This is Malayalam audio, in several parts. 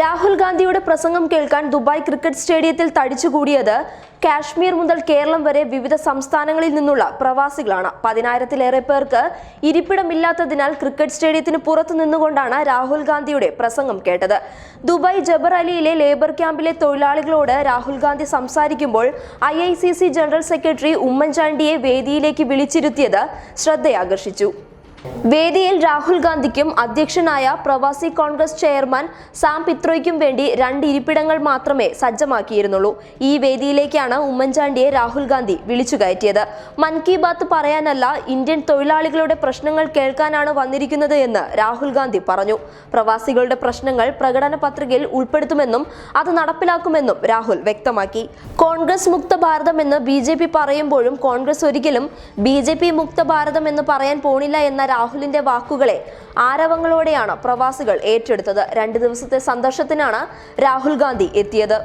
രാഹുൽ ഗാന്ധിയുടെ പ്രസംഗം കേൾക്കാൻ ദുബായ് ക്രിക്കറ്റ് സ്റ്റേഡിയത്തിൽ തടിച്ചുകൂടിയത് കാശ്മീർ മുതൽ കേരളം വരെ വിവിധ സംസ്ഥാനങ്ങളിൽ നിന്നുള്ള പ്രവാസികളാണ്. പതിനായിരത്തിലേറെ പേർക്ക് ഇരിപ്പിടമില്ലാത്തതിനാൽ ക്രിക്കറ്റ് സ്റ്റേഡിയത്തിന് പുറത്തു നിന്നുകൊണ്ടാണ് രാഹുൽ ഗാന്ധിയുടെ പ്രസംഗം കേട്ടത്. ദുബായ് ജബർ അലിയിലെ ലേബർ ക്യാമ്പിലെ തൊഴിലാളികളോട് രാഹുൽ ഗാന്ധി സംസാരിക്കുമ്പോൾ ഐ ജനറൽ സെക്രട്ടറി ഉമ്മൻചാണ്ടിയെ വേദിയിലേക്ക് വിളിച്ചിരുത്തിയത് ശ്രദ്ധയാകർഷിച്ചു. വേദിയിൽ രാഹുൽ ഗാന്ധിക്കും അധ്യക്ഷനായ പ്രവാസി കോൺഗ്രസ് ചെയർമാൻ സാം പിത്രോയ്ക്കും വേണ്ടി രണ്ട് ഇരിപ്പിടങ്ങൾ മാത്രമേ സജ്ജമാക്കിയിരുന്നുള്ളൂ. ഈ വേദിയിലേക്കാണ് ഉമ്മൻചാണ്ടിയെ രാഹുൽ ഗാന്ധി വിളിച്ചു കയറ്റിയത്. മൻ കി ബാത്ത് പറയാനല്ല ഇന്ത്യൻ തൊഴിലാളികളുടെ പ്രശ്നങ്ങൾ കേൾക്കാനാണ് വന്നിരിക്കുന്നത് എന്ന് രാഹുൽ ഗാന്ധി പറഞ്ഞു. പ്രവാസികളുടെ പ്രശ്നങ്ങൾ പ്രകടന പത്രികയിൽ ഉൾപ്പെടുത്തുമെന്നും അത് നടപ്പിലാക്കുമെന്നും രാഹുൽ വ്യക്തമാക്കി. കോൺഗ്രസ് മുക്ത ഭാരതം എന്ന് ബി പറയുമ്പോഴും കോൺഗ്രസ് ഒരിക്കലും ബി മുക്ത ഭാരതം എന്ന് പറയാൻ പോണില്ല എന്ന രാഹുലിന്റെ വാക്കുകളെ ആരവങ്ങളോടെയാണ് പ്രവാസികൾ ഏറ്റെടുത്തത്. രണ്ട് ദിവസത്തെ സന്ദർശനത്തിനാണ് രാഹുൽ ഗാന്ധി എത്തിയത്.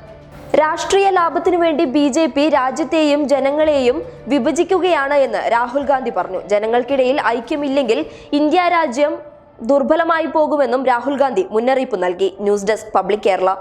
രാഷ്ട്രീയ ലാഭത്തിനു വേണ്ടി ബി ജെ പി രാജ്യത്തെയും ജനങ്ങളെയും വിഭജിക്കുകയാണ് എന്ന് രാഹുൽ ഗാന്ധി പറഞ്ഞു. ജനങ്ങൾക്കിടയിൽ ഐക്യമില്ലെങ്കിൽ ഇന്ത്യ രാജ്യം ദുർബലമായി പോകുമെന്നും രാഹുൽ ഗാന്ധി മുന്നറിയിപ്പ് നൽകി. News desk public Kerala.